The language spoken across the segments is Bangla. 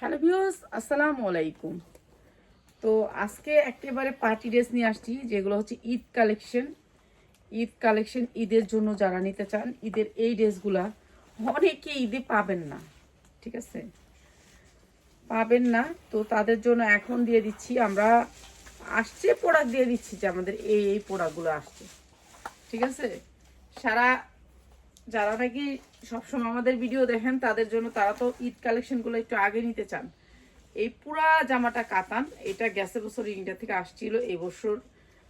হ্যালো ভিউস আসসালামু আলাইকুম। তো আজকে একেবারে পার্টি ড্রেস নিয়ে আসছি, যেগুলো হচ্ছে ঈদ কালেকশন। ঈদ কালেকশন ঈদের জন্য যারা নিতে চান, ঈদের এই ড্রেসগুলা অনেকে ঈদে পাবেন না, ঠিক আছে? পাবেন না, তো তাদের জন্য এখন দিয়ে দিচ্ছি, আমরা আসছে প্রোডাক্ট দিয়ে দিচ্ছি যে আমাদের এই এই প্রোডাক্টগুলো আসছে, ঠিক আছে? সারা যারা নাকি সবসময় আমাদের ভিডিও দেখেন তাদের জন্য তারা তো ঈদ কালেকশনগুলো একটু আগে নিতে চান। এই পুরা জামাটা কাতান এটা গেছে বছর ইন্ডিয়া থেকে আসছিল এই বছর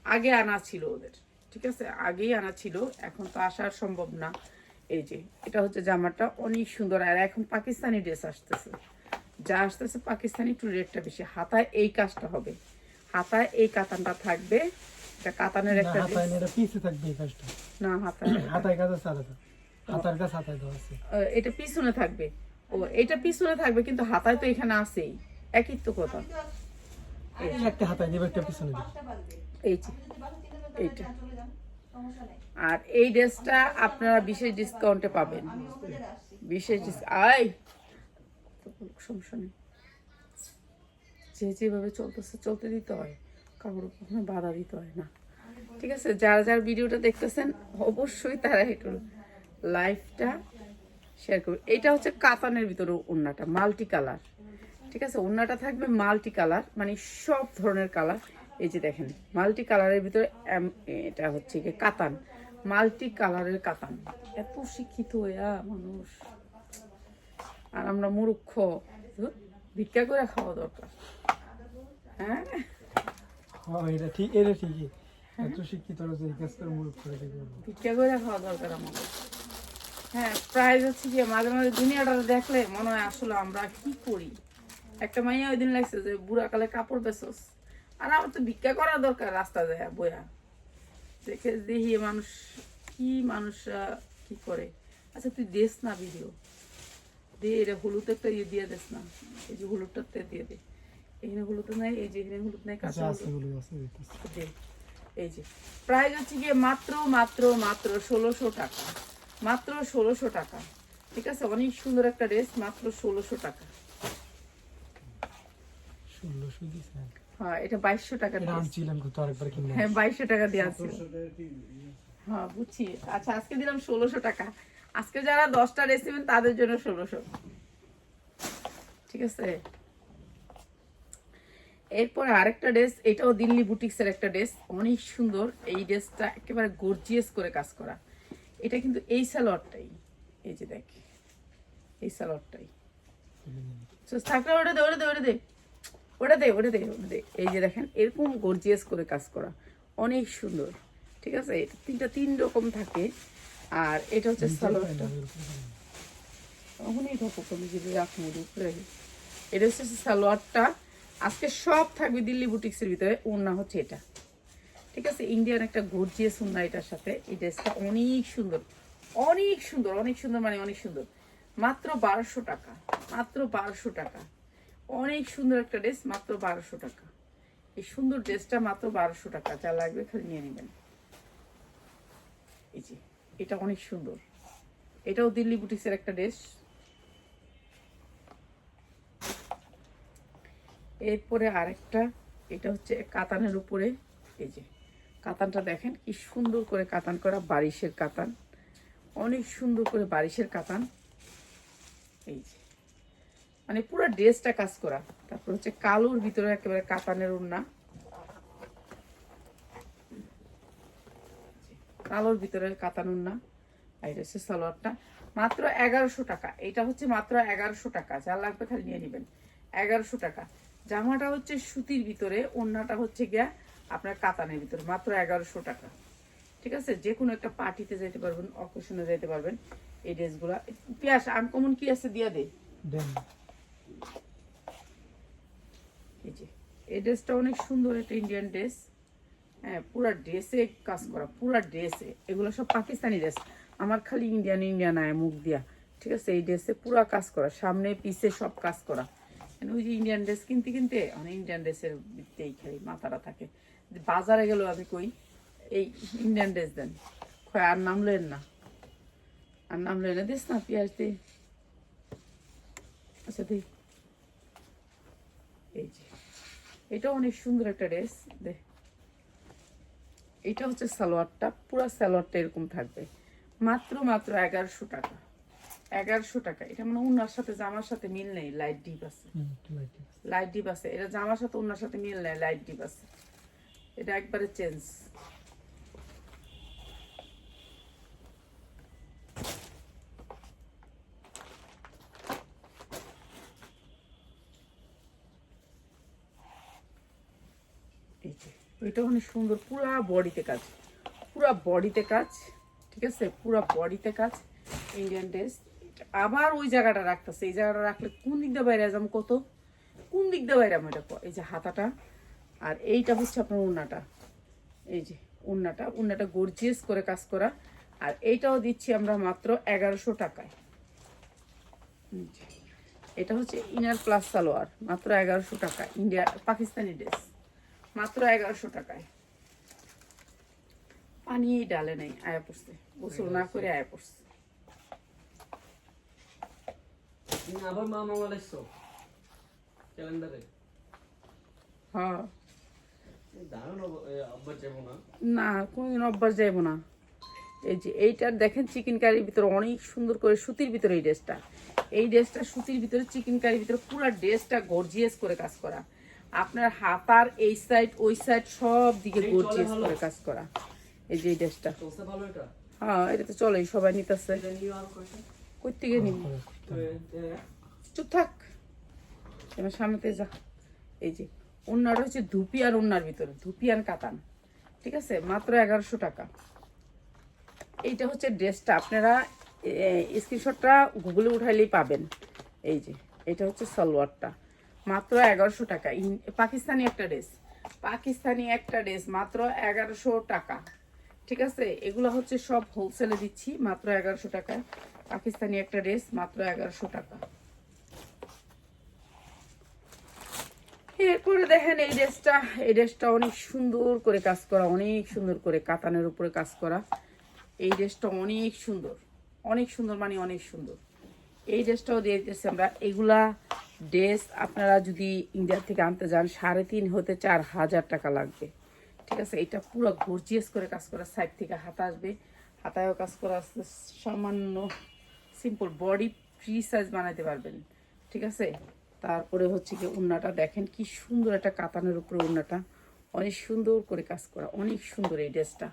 আগে আনা ছিল ওদের ঠিক আছে? আগেই আনা ছিল এখন তো আসা সম্ভব না। এই যে এটা হচ্ছে জামাটা অনেক সুন্দর আর এখন পাকিস্তানি ড্রেস আসতেছে। যা আসতেছে পাকিস্তানি একটু রেটটা বেশি। হাতায় এই কাজটা হবে। হাতায় এই কাতানটা থাকবে। এটা কাতানের একটা হাতায় না, এটা পিছে থাকবে এই কাজটা। না হাতায় হাতায় কাজ আছে আলাদা। হাতার কাজ হাতায় দেওয়া আছে। আহ, এটা পিছনে থাকবে। ও এটা পিছনে থাকবে কিন্তু হাতায় তো এখানে আছেই। একই তো কথা। একটা হাতায় দেবে একটা পিছনে এই যে। এইটা। আর এই ড্রেসটা আপনারা বিশেষ ডিসকাউন্টে পাবেন। বিশেষ আই সমস্যা নেই। যে যেভাবে চলতেছে চলতে দিতে হয়। কাপড় কখনো বাধা দিতে হয় না। ঠিক আছে? যারা যারা ভিডিওটা দেখতেছেন অবশ্যই তারা একটু লাইভটা শেয়ার করবে। এটা হচ্ছে কাতানের ভিতরে ওড়নাটা মাল্টি কালার ঠিক আছে? ওড়নাটা থাকবে মাল্টি কালার মানে সব ধরনের কালার এই যে দেখেন মাল্টি কালারের ভিতরে এটা হচ্ছে কি কাতান। মাল্টি কালারের কাতান। এত শিক্ষিত হইয়া মানুষ। আর আমরা মূর্খ। ভিক্ষা করে খাওয়া দরকার। হ্যাঁ? হ্যাঁ এটা ঠিক এটা ঠিকই। এত শিক্ষিত ভিক্ষা করে খাওয়া দরকার আমাদের। হ্যাঁ প্রাইজ হচ্ছে কি মাঝে মাঝে দুনিয়াটা দেখলে মনে হয় আসলে আমরা কি করি? একটা মাইয়া ওই দিন লাগছে যে বুড়া কালে কাপড় বেচস। আর আমার তো ভিক্ষা করা দরকার রাস্তা যায় বয়া। দেখে দেখি মানুষ কি মানুষরা কি করে? আচ্ছা তুই দেস না ভিডিও দে এটা হলুদ একটা ইয়ে দিয়ে দেস না। এই যে হলুদটা দিয়ে দে। এখানে হলুদ নাই এই যে এখানে হলুদ নাই কাঁচা আচ্ছা। এই যে। প্রাইস হচ্ছে গিয়ে মাত্র মাত্র মাত্র ষোলোশো টাকা। মাত্র ষোলোশো টাকা। ঠিক আছে? অনেক সুন্দর একটা ড্রেস মাত্র ষোলোশো টাকা। ষোলোশো দিছে হ্যাঁ এটা বাইশশো টাকা এটা আনছিলাম কত আরেকবার কিনলাম। হ্যাঁ বাইশশো টাকা দিয়ে আছে। হ্যাঁ বুঝছি। আচ্ছা আজকে দিলাম ষোলোশো টাকা। আজকে যারা দশটা ড্রেস নেবেন তাদের জন্য ষোলোশো। ঠিক আছে? এরপরে আরেকটা ড্রেস এটাও দিল্লি বুটিক্সের একটা ড্রেস। অনেক সুন্দর। এই ড্রেসটা একেবারে গর্জিয়াস করে কাজ করা। এটা কিন্তু এই সালোয়ারটাই। এই যে দেখ এই সালোয়ারটাই। So, থাকলে ওটা দে ওটা দে ওটা দে। ওটা দে ওটা দে ওটা দে। এই যে দেখেন এরকম গর্জিয়াস করে কাজ করা। অনেক সুন্দর ঠিক আছে? এটা তিনটা তিন রকম থাকে। আর এটা হচ্ছে সালোয়ারটা। তখনই ঢোকো কমি যদি রাখব উপরে এটা হচ্ছে সালোয়ারটা। আজকে সব থাকবে দিল্লি বুটিক্সের ভিতরে ওড়না হচ্ছে এটা। ঠিক আছে ইন্ডিয়ান একটা গর্জিয়াস সুন্দর এটার সাথে এই ড্রেসটা অনেক সুন্দর অনেক সুন্দর অনেক সুন্দর মানে অনেক সুন্দর। মাত্র বারোশো টাকা, মাত্র বারোশো টাকা। অনেক সুন্দর একটা ড্রেস, মাত্র বারোশো টাকা। এই সুন্দর ড্রেসটা মাত্র বারোশো টাকা, যা লাগবে খালি নিয়ে নেবেন। এই যে, এটা অনেক সুন্দর। এটাও দিল্লি বুটিক্সের একটা ড্রেস। এরপরে আরেকটা, এটা হচ্ছে কাতানের উপরে, এই যে। কাতানটা দেখেন, কি সুন্দর করে কাতান করা, বারিশের কাতান। অনেক সুন্দর করে বারিশের কাতান। এই যে। মানে পুরো ড্রেসটা কাজ করা। তারপর হচ্ছে কালোর ভিতরে একেবারে কাতানের ওড়না। কালোর ভিতরে কাতান ওড়না। আর এটা হচ্ছে সালোয়ারটা। মাত্র এগারোশো টাকা। এটা হচ্ছে মাত্র এগারোশো টাকা। যা লাগবে খালি নিয়ে নেবেন। এগারোশো টাকা। জামাটা হচ্ছে সুতির ভিতরে, ওড়নাটা হচ্ছে গিয়া আপনার কাতানের ভিতরে মাত্র এগারোশো টাকা। ঠিক আছে? যে কোনো একটা পার্টিতে যেতে পারবেন অকেশনে যেতে পারবেন এই ড্রেসগুলো। পিয়াস আনকমন কি আছে দিয়া দে এই যে এই ড্রেসটা অনেক সুন্দর একটা ইন্ডিয়ান ড্রেস। হ্যাঁ পুরা ড্রেসে কাজ করা পুরা ড্রেসে। এগুলো সব পাকিস্তানি ড্রেস। আমার খালি ইন্ডিয়ান ইন্ডিয়ান আয় মুখ দিয়া। ঠিক আছে? এই ড্রেসে পুরা কাজ করা সামনে পিছে সব কাজ করা। মানে ওই যে ইন্ডিয়ান ড্রেস কিনতে কিনতে অনেক ইন্ডিয়ান ড্রেসের ভিত্তেই খালি মাথাটা থাকে। বাজারে গেলেও আমি কই এই ইন্ডিয়ান ড্রেস দেন। কয় আর নাম লেন না। আর নাম লেন না দিস না পেঁয়াজ দিয়ে আচ্ছা দেখ এই যে এটা অনেক সুন্দর একটা ড্রেস দে। এটা হচ্ছে সালোয়ারটা পুরো সালোয়ারটা এরকম থাকবে। মাত্র মাত্র এগারোশো টাকা। এগারোশো টাকা। এটা মানে উনার সাথে জামার সাথে মিল নেই লাইট ডিপ আছে। লাইট আছে। লাইট ডিপ আছে। এটা জামার সাথে উনার সাথে মিল নেই লাইট ডিপ আছে। এটা একবারে চেঞ্জ। এটা অনেক সুন্দর, পুরা বডিতে কাজ। পুরা বডিতে কাজ, ঠিক আছে? পুরা বডিতে কাজ ইন্ডিয়ান ড্রেস আবার ওই জায়গাটা রাখতেছে, এই জায়গাটা রাখলে কোন দিক দিয়ে বাইরে যাম কত? কোন দিক দিয়ে বাইরে এটা এই যে হাতাটা আর এইটা হচ্ছে আপনার উন্নাটা। এই যে উন্নাটা উন্নাটা গর্জিয়াস করে কাজ করা। আর এইটাও দিচ্ছি আমরা মাত্র এগারোশো টাকায়। এটা হচ্ছে ইনার প্লাস সালোয়ার মাত্র এগারোশো টাকা ইন্ডিয়া পাকিস্তানি ড্রেস মাত্র এগারোশো টাকায়। পানি ডালে নেই আয়া পড়ছে। গোসল না করে আয়া পড়ছে। আবার মা মামা লাগছো ক্যালেন্ডারে। হ্যাঁ। না। কোনোদিন অভ্যাস যাইব না। এই যে এইটার দেখেন চিকেন কারির ভিতরে অনেক সুন্দর করে সুতির ভিতরে এই ড্রেসটা এই ড্রেসটা সুতির ভিতরে চিকেন কারির ভিতরে পুরো ড্রেসটা গর্জিয়াস করে কাজ করা। আপনার হাতার এই সাইড ওই সাইড সব দিকে গর্জিয়াস করে কাজ করা। এই যে এই ড্রেসটা হ্যাঁ এটা তো চলেই সবাই নিতেছে। কই থেকে নিব? চুপ থাক। এবার সামনেতে যা। এই যে ওনার হচ্ছে ধুপি আর ওনার ভিতরে, ধুপি আর কাতান, ঠিক আছে? মাত্র এগারোশো টাকা। এইটা হচ্ছে ড্রেসটা, আপনারা স্ক্রিনশটটা গুগলে উঠাইলেই পাবেন। এই যে, এটা হচ্ছে সালোয়ারটা। মাত্র এগারোশো টাকা। পাকিস্তানি একটা ড্রেস। পাকিস্তানি একটা ড্রেস, মাত্র এগারোশো টাকা। ঠিক আছে? এগুলো হচ্ছে সব হোলসেলে দিচ্ছি, মাত্র এগারোশো টাকায়। পাকিস্তানি একটা ড্রেস, মাত্র এগারোশো টাকা। এরপরে দেখেন এই ড্রেসটা এই ড্রেসটা অনেক সুন্দর করে কাজ করা, অনেক সুন্দর করে কাতানের উপরে কাজ করা। এই ড্রেসটা অনেক সুন্দর অনেক সুন্দর মানে অনেক সুন্দর। এই ড্রেসটাও দিয়ে দিতেছি আমরা। এগুলা ড্রেস আপনারা যদি ইন্ডিয়া থেকে আনতে যান, সাড়ে তিন হতে চার হাজার টাকা লাগবে। ঠিক আছে, এটা পুরো গর্জিয়াস করে কাজ করা সাইড থেকে হাতা আসবে। হাতায়ও কাজ করা আছে, সামান্য সিম্পল বডি ফ্রি সাইজ বানাইতে পারবেন। ঠিক আছে তারপরে হচ্ছে কি উন্নাটা দেখেন কি সুন্দর একটা কাতানের উপরে উন্নাটা। অনেক সুন্দর করে কাজ করা অনেক সুন্দর এই ড্রেসটা।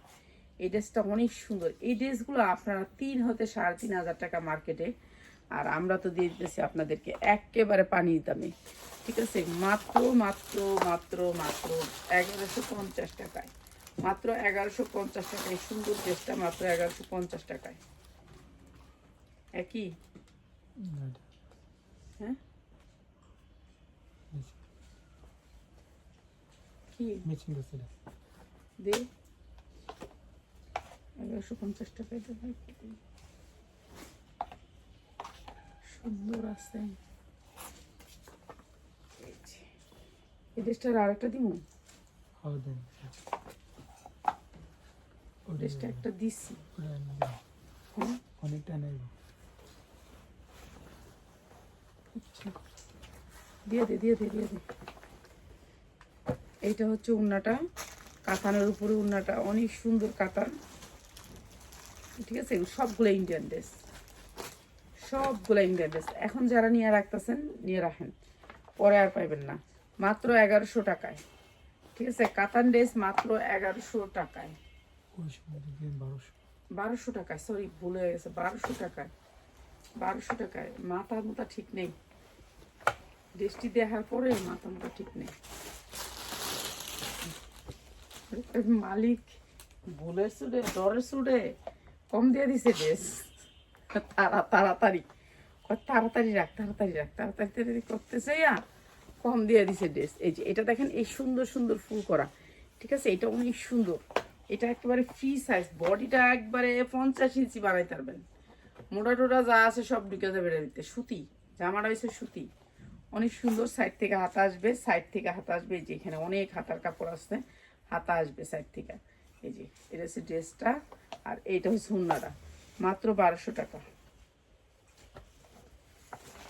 এই ড্রেসটা অনেক সুন্দর। এই ড্রেসগুলো আপনারা তিন হতে সাড়ে তিন হাজার টাকা মার্কেটে। আর আমরা তো দিয়ে দিতেছি আপনাদেরকে একেবারে পানির দামে। ঠিক আছে? মাত্র মাত্র মাত্র মাত্র এগারোশো পঞ্চাশ টাকায়। মাত্র এগারোশো পঞ্চাশ টাকায়। সুন্দর ড্রেসটা মাত্র এগারোশো পঞ্চাশ টাকায়। একই? হ্যাঁ? কি? মেশিন দিচ্ছে দে। এগারোশো পঞ্চাশ টাকায় দেবে সুন্দর আছে। এই এই ড্রেসটার আর একটা দিব ড্রেসটা একটা দিচ্ছি হ্যাঁ? অনেকটা নেই আচ্ছা। দিয়ে দে দিয়ে দে দিয়ে দে। এইটা হচ্ছে উন্নাটা। কাতানের উপরে উন্নাটা, অনেক সুন্দর কাতান ঠিক আছে? সবগুলো ইন্ডিয়ান ড্রেস সবগুলো ইন্ডিয়ান ড্রেস এখন যারা নিয়ে রাখতেছেন, নিয়ে রাখেন। পরে আর পাইবেন না। মাত্র এগারোশো টাকায়। ঠিক আছে? কাতান ড্রেস মাত্র এগারোশো টাকায়। বারোশো টাকায় সরি ভুল হয়ে গেছে। বারোশো টাকায়। বারোশো টাকায়। মাথা মোটা ঠিক নেই। ড্রেসটি দেখার পরে মাথা মোটা ঠিক নেই। মালিক। ভুলের সুডে ডরের সুডে কম দিয়ে দিছে ড্রেস তাড়া, তাড়াতাড়ি। তাড়াতাড়ি রাখ তাড়াতাড়ি রাখ, তাড়াতাড়ি তাড়াতাড়ি করতেছে ইয়া, কম দিয়ে দিছে ড্রেস এই যে, এটা দেখেন এই সুন্দর সুন্দর ফুল করা। ঠিক আছে? এটা অনেক সুন্দর। এটা একেবারে ফ্রি সাইজ বডিটা একবারে পঞ্চাশ ইঞ্চি বানাইতে পারবেন। মোটা টোটা যা আছে সব ঢুকে যাবে ভিতরে সুতি, জামাটা হয়েছে সুতি। অনেক সুন্দর। সাইড থেকে হাতা আসবে সাইড থেকে হাতা আসবে। এই যে এখানে অনেক হাতার কাপড় আসছে। হাতা আসবে সাইড থেকে। এই যে, এটা হচ্ছে ড্রেসটা, আর এইটা হচ্ছে হুন্নাটা। মাত্র বারোশো টাকা।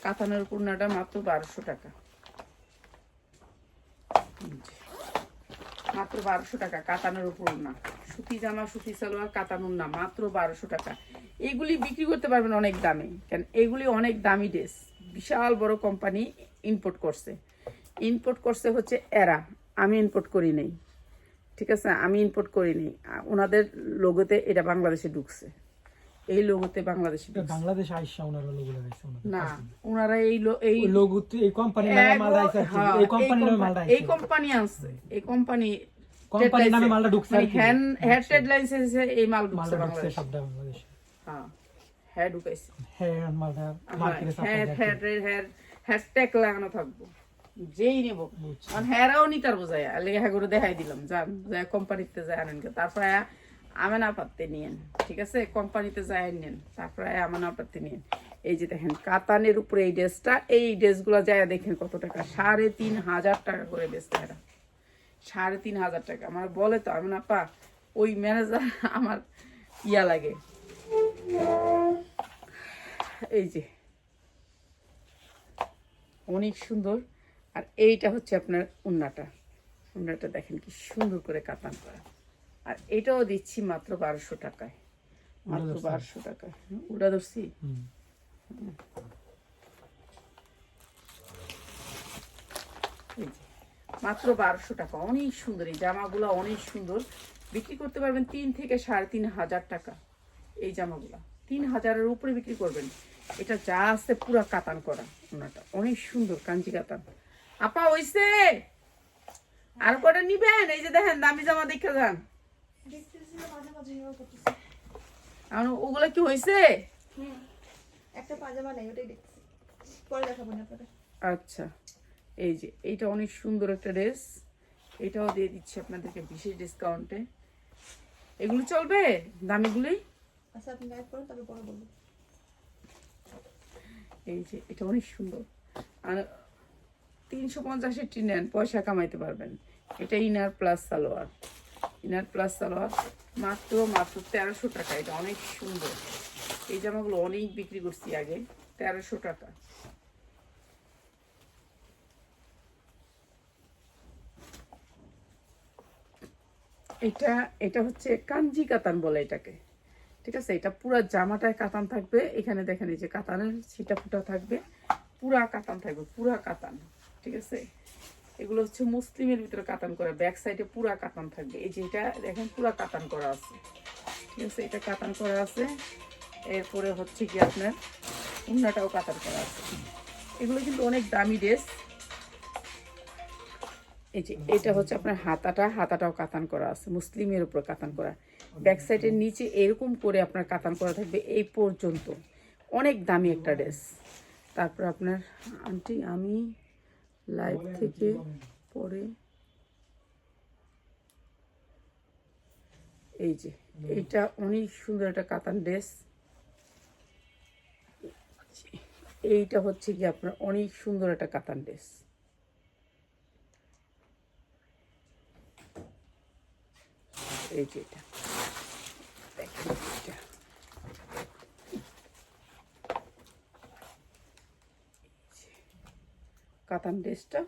কাতানের ওড়নাটা মাত্র বারোশো টাকা। মাত্র বারোশো টাকা কাতানের উপর না সুতি জামা, সুতি সালোয়ার কাতানুর না মাত্র বারোশো টাকা। এগুলি বিক্রি করতে পারবেন অনেক দামে কেন এগুলি অনেক দামি ড্রেস। বিশাল বড় কোম্পানি ইম্পোর্ট করছে। ইম্পোর্ট করছে হচ্ছে এরা। আমি ইম্পোর্ট করি নেই। ঠিক আছে আমি ইম্পোর্ট করি নেই। ওনাদের লোগোতে এটা বাংলাদেশে ঢুকছে। এই লোগোতে বাংলাদেশে। বাংলাদেশ আইসা ওনারা লোগো লাগাইছে না ওনারা এই এই ওই লোগো এই কোম্পানির নামে মালটা আইছে। হ্যাঁ, এই কোম্পানির নামে মালটা এই কোম্পানি আনছে। এই কোম্পানি কোম্পানির নামে মালটা ঢুকছে আর। হ্যান্ড হেড ট্রেড লাইসেন্সে এই মাল ঢুকছে বাংলাদেশে। বাংলাদেশে। হ্যাঁ হ্যাঁ ঢুকাইছে। হ্যাঁ মালটা হ্যাঁ মার্কেটে সাপ্লাই হ্যাঁ হ্যাঁ হ্যাঁ হ্যাশট্যাগ লাগানো থাকব। যেই নেব। কারণ হ্যারাও নি তার বোঝায় লেগে হ্যাঁ দেখাই দিলাম। যান যায় কোম্পানিতে যায় আনেন। তারপরে আমেন আপাতে নিয়েন। ঠিক আছে? কোম্পানিতে যায় নেন তারপরে আমেন আপাতে নিয়েন। এই যে দেখেন, কাতানের উপরে এই ড্রেসটা, এই ড্রেসগুলো যায় দেখেন কত টাকা? সাড়ে তিন হাজার টাকা করে বেচতে এরা। সাড়ে তিন হাজার টাকা। আমার বলে তো আমি না পা ওই ম্যানেজার আমার ইয়া লাগে। এই যে, অনেক সুন্দর আর এইটা হচ্ছে আপনার উন্নাটা। উন্নাটা দেখেন কি সুন্দর করে কাতান করা। আর এটাও দিচ্ছি মাত্র বারোশো টাকায়। মাত্র বারোশো টাকায়। উড়া ধরছি? মাত্র বারোশো টাকা। অনেক সুন্দর। এই জামাগুলো অনেক সুন্দর। বিক্রি করতে পারবেন তিন থেকে সাড়ে তিন হাজার টাকা। এই জামাগুলো তিন হাজারের উপরে বিক্রি করবেন। এটা যা আছে পুরা কাতান করা ওনাটা অনেক সুন্দর কাঞ্জি কাতান। আপা হইছে। আর কটা নিবেন? এই যে দেখেন দামি জামা দেখে যান। ওগুলো কি হয়েছে একটা পাজামা নেই ওটাই দেখছি। পরে দেখাবো না আপনাদের। আচ্ছা। এই যে এইটা অনেক সুন্দর একটা ড্রেস। এটাও দিয়ে দিচ্ছি আপনাদেরকে বিশেষ ডিসকাউন্টে এগুলো চলবে? দামিগুলোই আচ্ছা আপনি গাইড করুন তবে পরে বলব। এই যে এটা অনেক সুন্দর। আর তিনশো পঞ্চাশের টি নেন পয়সা কামাইতে পারবেন। এটা inner plus salwar. Inner plus salwar, মাত্র মাত্র তেরোশো টাকা। এটা অনেক সুন্দর। এই জামাগুলো অনেক বিক্রি করছি আগে, তেরোশো টাকা। এটা এটা হচ্ছে কাঞ্জি কাতান বলে এটাকে। ঠিক আছে? এটা পুরা জামাটায় কাতান থাকবে। এখানে দেখেন এই যে কাতানের ছিটা ফুটা থাকবে। পুরা কাতান থাকবে, পুরা কাতান। ঠিক আছে? এগুলো হচ্ছে মুসলিমের ভিতরে কাতান করা, ব্যাক সাইডে পুরা কাতান থাকবে। এই যে এটা, দেখেন পুরা কাতান করা আছে। ঠিক আছে, এটা কাতান করা আছে। এরপরে হচ্ছে কি আপনার, উন্নাটাও কাতান করা আছে। এগুলো কিন্তু অনেক দামি ড্রেস। এই যে, এটা হচ্ছে আপনার হাতাটা, হাতাটাও কাতান করা আছে, মুসলিমের উপর কাতান করা। ব্যাক সাইডের নিচে এরকম করে আপনার কাতান করা থাকবে এই পর্যন্ত। অনেক দামি একটা ড্রেস। তারপর আপনার, আন্টি, আমি লাইভ থেকে পরে এই যে এইটা অনেক সুন্দর একটা কাতান ড্রেস। এইটা হচ্ছে কি আপনার অনেক সুন্দর একটা কাতান ড্রেস। এই যে এটা। দেখেন এটা কাতান ড্রেসটা।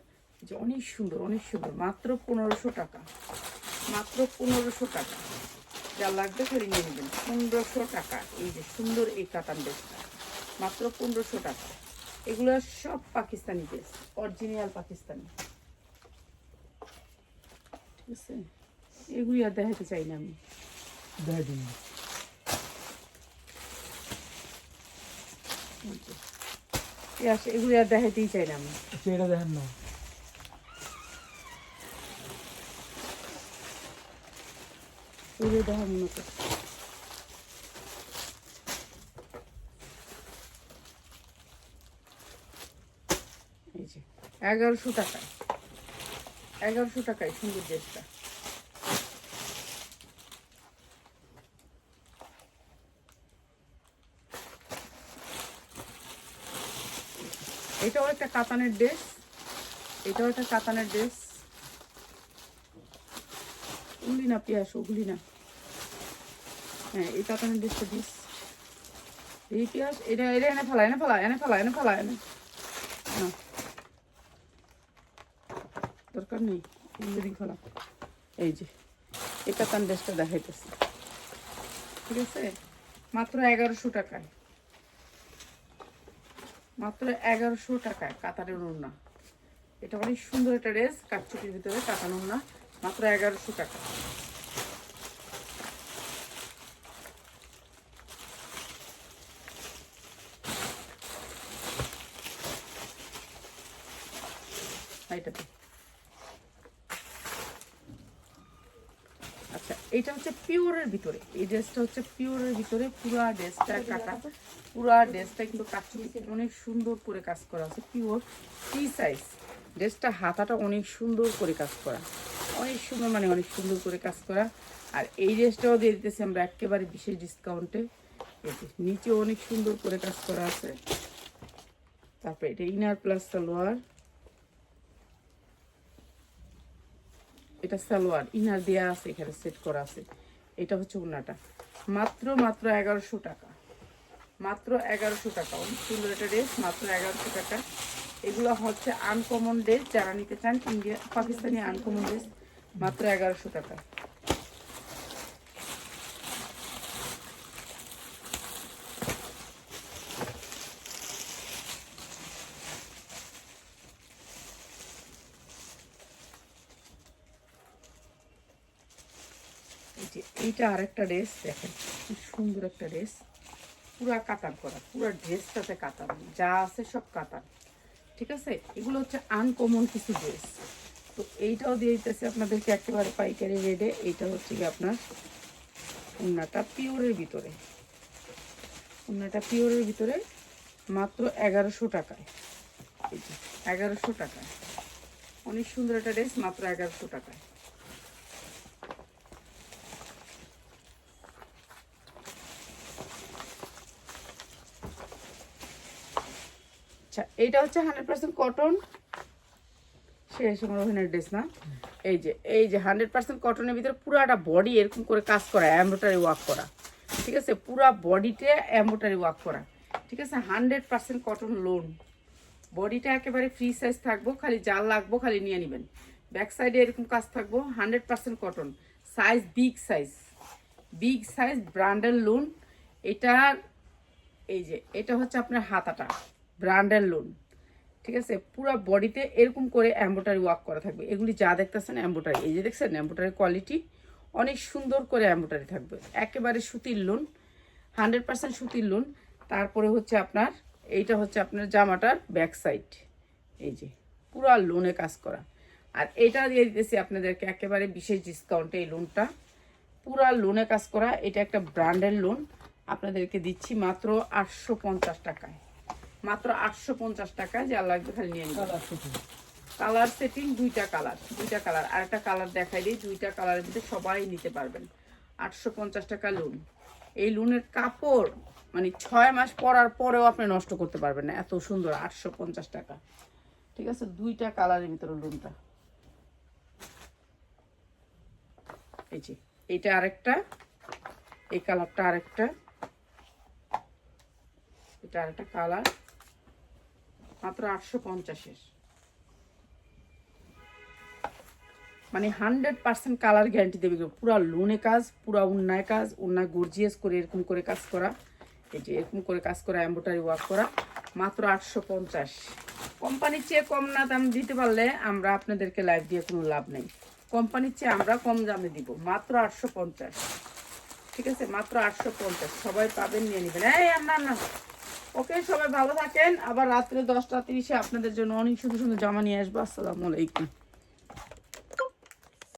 যে অনেক সুন্দর অনেক সুন্দর। মাত্র পনেরোশো টাকা। মাত্র পনেরোশো টাকা। যা লাগবে ফেরে নিয়ে নেবেন। পনেরোশো টাকা। এই যে সুন্দর এই কাতান ড্রেসটা। মাত্র পনেরোশো টাকা। এগুলো সব পাকিস্তানি ড্রেস। অরিজিনাল পাকিস্তানি। ঠিক আছে? এগুলি আর দেখাতে চাই না আমি। দেখাই দিন এগুলি আর দেখাতেই চাই না আমি এটা দেখেন না এগুলো এগারোশো টাকায় এগারোশো টাকায় সুন্দর ড্রেসটা এটাও একটা কাতানের ড্রেস। এটাও একটা কাতানের ড্রেস। ওগুলি না পেঁয়াজ ওগুলি না। হ্যাঁ এই কাতানের ড্রেসটা দিস। এই পেঁয়াজ এটা এটা এনে ফেলা এনে ফেলা এনে ফেলা এনে ফেলা, এনে। না। দরকার নেই খোলা এই যে, এই কাতান ড্রেসটা দেখাইতেছে। ঠিক আছে? মাত্র এগারোশো টাকায়। মাত্র এগারোশো টাকায় কাতারের ওড়না। এটা অনেক সুন্দর একটা ড্রেস কাটচুটির ভিতরে কাতান ওড়না, মাত্র এগারোশো টাকা। এইটাতে আচ্ছা এটা হচ্ছে পিওরের ভিতরে। এই ড্রেসটা হচ্ছে পিওরের ভিতরে, পুরা ড্রেসটা কাটা। পুরা ড্রেসটা কিন্তু অনেক সুন্দর করে কাজ করা আছে। পিওর ফ্রি সাইজ ড্রেসটা হাতাটা অনেক সুন্দর করে কাজ করা। অনেক সুন্দর মানে অনেক সুন্দর করে কাজ করা। আর এই ড্রেসটাও দিয়ে দিতেছি আমরা একেবারে বিশেষ ডিসকাউন্টে নিচে অনেক সুন্দর করে কাজ করা আছে। তারপরে এটা ইনার প্লাস সালোয়ার। এটা সালোয়ার ইনার দেয়া আছে, এখানে সেট করা আছে। এটা হচ্ছে উন্নাটা মাত্র মাত্র এগারোশো টাকা। মাত্র এগারোশো টাকা। সুন্দর একটা ড্রেস মাত্র এগারোশো টাকা। এগুলো হচ্ছে আনকমন ড্রেস যারা নিতে চান, ইন্ডিয়া, পাকিস্তানি আনকমন ড্রেস মাত্র এগারোশো টাকা। এইটা আরেকটা ড্রেস দেখেন, কি সুন্দর একটা ড্রেস পুরা কাতান করা, পুরো ড্রেসটাতে কাতান যা আছে সব কাতান ঠিক আছে? এগুলো হচ্ছে আনকমন কিছু ড্রেস তো এইটাও দিয়ে দিতেছে আপনাদেরকে একেবারে পাইকারি রেডে এইটা হচ্ছে কি আপনার উন্নাটা পিওরের ভিতরে। উন্নাটা পিওরের ভিতরে মাত্র এগারোশো টাকায়। এগারোশো টাকায়। অনেক সুন্দর একটা ড্রেস মাত্র এগারোশো টাকায়। আচ্ছা এইটা হচ্ছে হান্ড্রেড পার্সেন্ট কটন শেষ আমার ড্রেস না? এই যে এই যে হান্ড্রেড পার্সেন্ট কটনের ভিতরে পুরাটা বডি এরকম করে কাজ করা এমব্রয়ডারি ওয়ার্ক করা। ঠিক আছে? পুরা বডিতে এমব্রয়ডারি ওয়ার্ক করা। ঠিক আছে? হান্ড্রেড পার্সেন্ট কটন লোন বডিটা একেবারে ফ্রি সাইজ থাকব, খালি জাল লাগবো, খালি নিয়ে নেবেন। ব্যাক সাইডে এরকম কাজ থাকব hundred percent cotton size big size big size ব্র্যান্ডের লোন এটার, এই যে, এটা হচ্ছে আপনার হাতাটা। ব্র্যান্ডের লোন ঠিক আছে? পুরো বডিতে এরকম করে এম্বোটারি ওয়ার্ক করা থাকবে। এগুলি যা দেখতেছেন এম্বোটারি এই যে দেখছেন এম্বোটারি কোয়ালিটি অনেক সুন্দর করে এম্বোটারি থাকবে। একেবারে সুতির লোন হান্ড্রেড পার্সেন্ট সুতির লোন তারপরে হচ্ছে আপনার, এইটা হচ্ছে আপনার জামাটার ব্যাক সাইড এই যে, পুরা লোনে কাজ করা। আর এটা দিয়ে দিতেছি আপনাদেরকে একেবারে বিশেষ ডিসকাউন্টে এই লোনটা পুরা লোনে কাজ করা। এটা একটা ব্র্যান্ডের লোন আপনাদেরকে দিচ্ছি মাত্র আটশো পঞ্চাশ টাকায়। মাত্র আটশো পঞ্চাশ টাকা যা লাগবে খালি নিয়ে নেবেন কালার শুধু কালার সেটিং দুইটা কালার দুইটা কালার আর একটা কালার দেখাই দিই দুইটা কালারের ভিতরে সবাই নিতে পারবেন। আটশো পঞ্চাশ টাকা লুন এই লোনের কাপড় মানে ছয় মাস পরার পরেও আপনি নষ্ট করতে পারবেন না। এত সুন্দর আটশো পঞ্চাশ টাকা। ঠিক আছে? দুইটা কালারের ভিতরে লুনটা এই যে এইটা আরেকটা এই কালারটা আরেকটা। এটা আরেকটা কালার মাত্র আটশো পঞ্চাশের। মানে হান্ড্রেড পার্সেন্ট কালার গ্যারান্টি দেবে পুরো লোনে কাজ, পুরো উন্নায় কাজ, উন্নায় গর্জিয়াস করে এরকম করে কাজ করা। এই যে এরকম করে কাজ করা এম্বোটারি ওয়ার্ক করা, মাত্র আটশো পঞ্চাশ। কোম্পানির চেয়ে কম না দাম দিতে পারলে আমরা আপনাদেরকে লাইভ দিয়ে কোনো লাভ নেই। কোম্পানির চেয়ে আমরা কম দামে দিব, মাত্র আটশো পঞ্চাশ। ঠিক আছে? মাত্র আটশো পঞ্চাশ। সবাই পাবেন, নিয়ে নেবেন। এই না না ওকে, সবাই ভালো থাকেন। আবার রাত্রে দশটা তিরিশে আপনাদের জন্য অনেক সুন্দর সুন্দর জমা নিয়ে আসব। আসসালামু আলাইকুম।